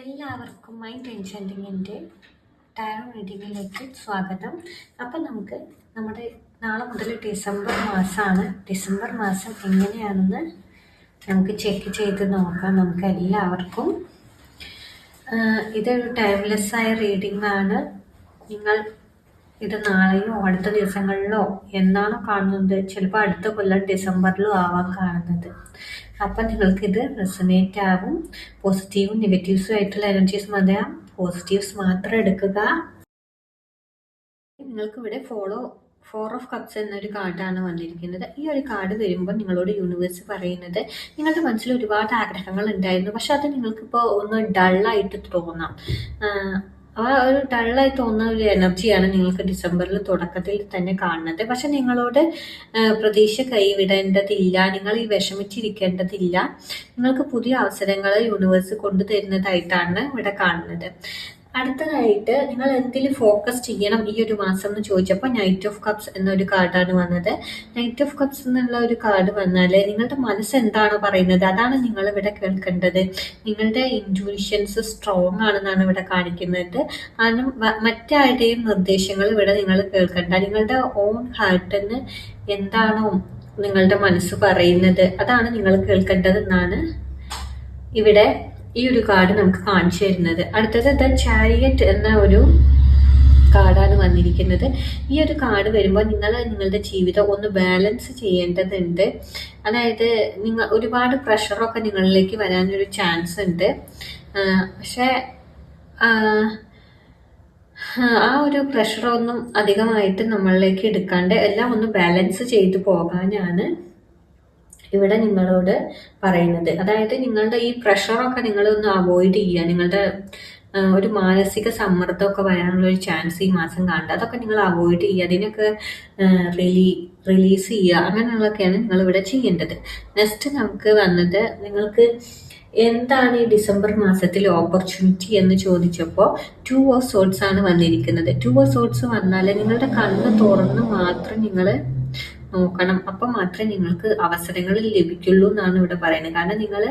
എല്ലാവർക്കും mind എൻചാന്റിങ്ങിന്റെ tarot റീഡിങ്ങിലേക്ക് സ്വാഗതം. അപ്പം നമുക്ക് നമ്മുടെ നാളെ മുതൽ ഡിസംബർ മാസമാണ്. ഡിസംബർ മാസം എങ്ങനെയാണെന്ന് നമുക്ക് ചെക്ക് ചെയ്ത് നോക്കാം നമുക്ക് എല്ലാവർക്കും. ഇതൊരു ടൈംലെസ്സായ റീഡിംഗ് ആണ്. നിങ്ങൾ ഇത് നാളെയോ അടുത്ത ദിവസങ്ങളിലോ എന്നാണോ കാണുന്നത്. ചിലപ്പോൾ അടുത്ത കൊല്ലം ഡിസംബറിലോ ആവാൻ കാണുന്നത്. അപ്പം നിങ്ങൾക്കിത് റെസനേറ്റ് ആകും പോസിറ്റീവും നെഗറ്റീവ്സും ആയിട്ടുള്ള എനർജീസ് മതിയാം പോസിറ്റീവ്സ് മാത്രം എടുക്കുക. നിങ്ങൾക്ക് ഇവിടെ ഫോളോ ഫോർ ഓഫ് കപ്സ് എന്നൊരു കാർഡാണ് വന്നിരിക്കുന്നത്. ഈ ഒരു കാർഡ് വരുമ്പോൾ നിങ്ങളോട് യൂണിവേഴ്സ് പറയുന്നത് നിങ്ങളുടെ മനസ്സിൽ ഒരുപാട് ആഗ്രഹങ്ങൾ ഉണ്ടായിരുന്നു. പക്ഷെ അത് നിങ്ങൾക്കിപ്പോൾ ഒന്ന് ഡള്ളായിട്ട് തോന്നാം. ആ ഒരു ഡള്ളായി തോന്നുന്ന ഒരു എനർജിയാണ് നിങ്ങൾക്ക് ഡിസംബറിൽ തുടക്കത്തിൽ തന്നെ കാണുന്നത്. പക്ഷെ നിങ്ങളോട് പ്രതീക്ഷ കൈവിടേണ്ടതില്ല നിങ്ങൾ ഈ വിഷമിച്ചിരിക്കേണ്ടതില്ല. നിങ്ങൾക്ക് പുതിയ അവസരങ്ങൾ യൂണിവേഴ്സ് കൊണ്ടുതരുന്നതായിട്ടാണ് ഇവിടെ കാണുന്നത്. അടുത്തതായിട്ട് നിങ്ങൾ എന്തിൽ ഫോക്കസ് ചെയ്യണം ഈ ഒരു മാസം എന്ന് ചോദിച്ചപ്പോൾ നൈറ്റ് ഓഫ് കപ്സ് എന്നൊരു കാർഡാണ് വന്നത്. നൈറ്റ് ഓഫ് കപ്സ് എന്നുള്ള ഒരു കാർഡ് വന്നാൽ നിങ്ങളുടെ മനസ്സ് എന്താണ് പറയുന്നത് അതാണ് നിങ്ങൾ ഇവിടെ കേൾക്കേണ്ടത്. നിങ്ങളുടെ ഇന്റ്യൂഷൻസ് സ്ട്രോങ് ആണെന്നാണ് ഇവിടെ കാണിക്കുന്നത്. കാരണം മറ്റാരുടെയും നിർദ്ദേശങ്ങൾ ഇവിടെ നിങ്ങൾ കേൾക്കേണ്ട. നിങ്ങളുടെ ഓൺ ഹാർട്ടിന് എന്താണോ നിങ്ങളുടെ മനസ്സ് പറയുന്നത്. അതാണ് നിങ്ങൾ കേൾക്കേണ്ടതെന്നാണ് ഇവിടെ ഈ ഒരു കാർഡ് നമുക്ക് കാണിച്ചു തരുന്നത്. അടുത്തത് ദ ചാരിയറ്റ് എന്ന ഒരു കാർഡാണ് വന്നിരിക്കുന്നത്. ഈ ഒരു കാർഡ് വരുമ്പോൾ നിങ്ങൾ നിങ്ങളുടെ ജീവിതം ഒന്ന് ബാലൻസ് ചെയ്യേണ്ടതുണ്ട്. അതായത് നിങ്ങൾ ഒരുപാട് പ്രഷറൊക്കെ നിങ്ങളിലേക്ക് വരാനൊരു ചാൻസ് ഉണ്ട്. പക്ഷേ ആ, ഒരു പ്രഷറൊന്നും അധികമായിട്ട് നമ്മളിലേക്ക് എടുക്കാണ്ട് എല്ലാം ഒന്ന് ബാലൻസ് ചെയ്തു പോകാനാണ് ഇവിടെ നിങ്ങളോട് പറയുന്നത്. അതായത് നിങ്ങളുടെ ഈ പ്രഷറൊക്കെ നിങ്ങളൊന്ന് അവോയ്ഡ് ചെയ്യുക. നിങ്ങളുടെ ഒരു മാനസിക സമ്മർദ്ദമൊക്കെ വരാനുള്ള ഒരു ചാൻസ് ഈ മാസം കാണുക. അതൊക്കെ നിങ്ങൾ അവോയ്ഡ് ചെയ്യുക. അതിനൊക്കെ റിലീ റിലീസ് ചെയ്യുക. അങ്ങനെയുള്ളതൊക്കെയാണ് നിങ്ങൾ ഇവിടെ ചെയ്യേണ്ടത്. നെക്സ്റ്റ് നമുക്ക് വന്നത് നിങ്ങൾക്ക് എന്താണ് ഈ ഡിസംബർ മാസത്തിൽ ഓപ്പർച്യൂണിറ്റി എന്ന് ചോദിച്ചപ്പോൾ ടു ഓഫ് സോട്ട്സ് ആണ് വന്നിരിക്കുന്നത്. ടു ഓഫ് സോട്ട്സ് വന്നാൽ നിങ്ങളുടെ കണ്ണ് തുറന്ന് മാത്രം നിങ്ങൾ നോക്കണം. അപ്പം മാത്രമേ നിങ്ങൾക്ക് അവസരങ്ങൾ ലഭിക്കുള്ളൂ എന്നാണ് ഇവിടെ പറയുന്നത്. കാരണം നിങ്ങൾ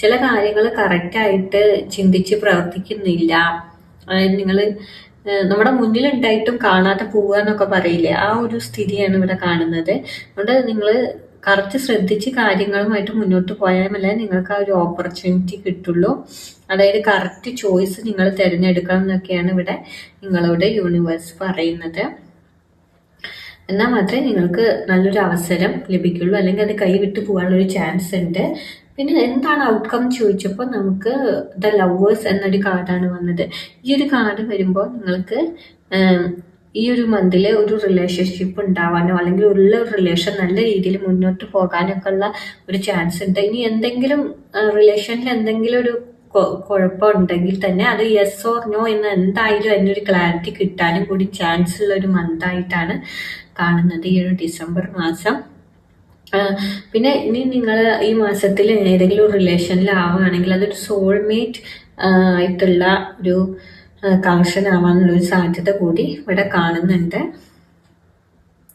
ചില കാര്യങ്ങൾ കറക്റ്റായിട്ട് ചിന്തിച്ച് പ്രവർത്തിക്കുന്നില്ല. അതായത് നിങ്ങൾ നമ്മുടെ മുന്നിലുണ്ടായിട്ടും കാണാതെ പോവുക എന്നൊക്കെ പറയില്ലേ? ആ ഒരു സ്ഥിതിയാണ് ഇവിടെ കാണുന്നത്. അതുകൊണ്ട് നിങ്ങൾ കറക്റ്റ് ശ്രദ്ധിച്ച് കാര്യങ്ങളുമായിട്ട് മുന്നോട്ട് പോയാൽ മല്ലേ നിങ്ങൾക്ക് ആ ഒരു ഓപ്പർച്യൂണിറ്റി കിട്ടുള്ളൂ. അതായത് കറക്റ്റ് ചോയ്സ് നിങ്ങൾ തിരഞ്ഞെടുക്കണം എന്നൊക്കെയാണ് ഇവിടെ നിങ്ങളോട് യൂണിവേഴ്സ് പറയുന്നത്. എന്നാൽ മാത്രമേ നിങ്ങൾക്ക് നല്ലൊരു അവസരം ലഭിക്കുള്ളൂ. അല്ലെങ്കിൽ അത് കൈവിട്ട് പോകാനുള്ളൊരു ചാൻസ് ഉണ്ട്. പിന്നെ എന്താണ് ഔട്ട്കം ചോദിച്ചപ്പോൾ നമുക്ക് ദ ലവേഴ്സ് എന്നൊരു കാർഡാണ് വന്നത്. ഈ ഒരു കാർഡ് വരുമ്പോൾ നിങ്ങൾക്ക് ഈ ഒരു മന്തിൽ ഒരു റിലേഷൻഷിപ്പ് ഉണ്ടാവാനോ അല്ലെങ്കിൽ ഉള്ള റിലേഷൻ നല്ല രീതിയിൽ മുന്നോട്ട് പോകാനൊക്കെ ഉള്ള ഒരു ചാൻസ് ഉണ്ട്. ഇനി എന്തെങ്കിലും റിലേഷനിൽ എന്തെങ്കിലും ഒരു കുഴപ്പമുണ്ടെങ്കിൽ തന്നെ അത് യെസ് ഓർ നോ എന്ന് എന്തായാലും അതിനൊരു ക്ലാരിറ്റി കിട്ടാനും കൂടി ചാൻസ് ഉള്ള ഒരു മന്തായിട്ടാണ് കാണുന്നത് ഈ ഒരു ഡിസംബർ മാസം. പിന്നെ ഇനി നിങ്ങൾ ഈ മാസത്തിൽ ഏതെങ്കിലും റിലേഷനിൽ ആവുകയാണെങ്കിൽ അതൊരു സോൾമേറ്റ് ആയിട്ടുള്ള ഒരു കണക്ഷൻ ആവാനുള്ള ഒരു സാധ്യത കൂടി ഇവിടെ കാണുന്നുണ്ട്.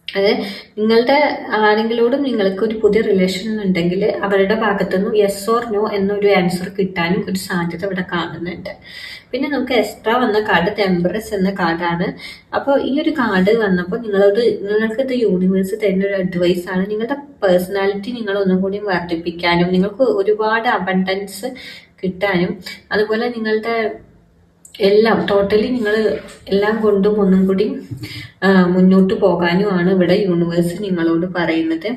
അത് നിങ്ങളുടെ ആരെങ്കിലോടും നിങ്ങൾക്ക് ഒരു പുതിയ റിലേഷൻ ഉണ്ടെങ്കിൽ അവരുടെ ഭാഗത്തുനിന്നും യെസ് ഓർ നോ എന്നൊരു ആൻസർ കിട്ടാനും ഒരു സാധ്യത ഇവിടെ കാണുന്നുണ്ട്. പിന്നെ നമുക്ക് എക്സ്ട്രാ വന്ന കാർഡ് ടെമ്പറസ് എന്ന കാർഡാണ് അപ്പോൾ ഈ ഒരു കാർഡ് വന്നപ്പോൾ നിങ്ങളോട് നിങ്ങൾക്ക് ഇത് യൂണിവേഴ്സ് തരുന്ന ഒരു അഡ്വൈസ് ആണ്. നിങ്ങളുടെ പേഴ്സണാലിറ്റി നിങ്ങൾ ഒന്നും കൂടി വർദ്ധിപ്പിക്കാനും നിങ്ങൾക്ക് ഒരുപാട് അബണ്ടൻസ് കിട്ടാനും അതുപോലെ നിങ്ങളുടെ എല്ലാം ടോട്ടലി നിങ്ങൾ എല്ലാം കൊണ്ടും ഒന്നും കൂടി മുന്നോട്ട് പോകാനുമാണ് ഇവിടെ യൂണിവേഴ്സ് നിങ്ങളോട് പറയുന്നത്.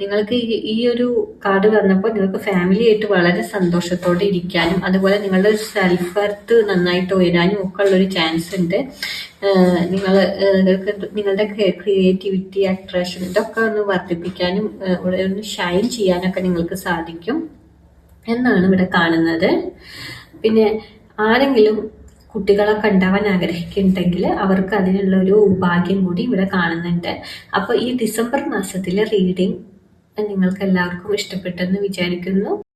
നിങ്ങൾക്ക് ഈ ഒരു കാർഡ് വന്നപ്പോൾ നിങ്ങൾക്ക് ഫാമിലി ആയിട്ട് വളരെ സന്തോഷത്തോടെ ഇരിക്കാനും അതുപോലെ നിങ്ങളുടെ സെൽഫ് വർത്ത് നന്നായിട്ട് ഉയരാനും ഒക്കെ ഉള്ളൊരു ചാൻസ് ഉണ്ട്. നിങ്ങൾ നിങ്ങളുടെ ക്രിയേറ്റിവിറ്റി അട്രാക്ഷൻ ഇതൊക്കെ ഒന്ന് വർദ്ധിപ്പിക്കാനും ഒന്ന് ഷൈൻ ചെയ്യാനൊക്കെ നിങ്ങൾക്ക് സാധിക്കും. എന്നാണ് ഇവിടെ കാണുന്നത്. പിന്നെ ആരെങ്കിലും കുട്ടികളൊക്കെ ഉണ്ടാവാൻ ആഗ്രഹിക്കുന്നുണ്ടെങ്കിൽ അവർക്ക് അതിനുള്ള ഒരു ഭാഗ്യം കൂടി ഇവിടെ കാണുന്നുണ്ട്. അപ്പോൾ ഈ ഡിസംബർ മാസത്തിലെ റീഡിംഗ് നിങ്ങൾക്ക് എല്ലാവർക്കും ഇഷ്ടപ്പെട്ടെന്ന് വിചാരിക്കുന്നു.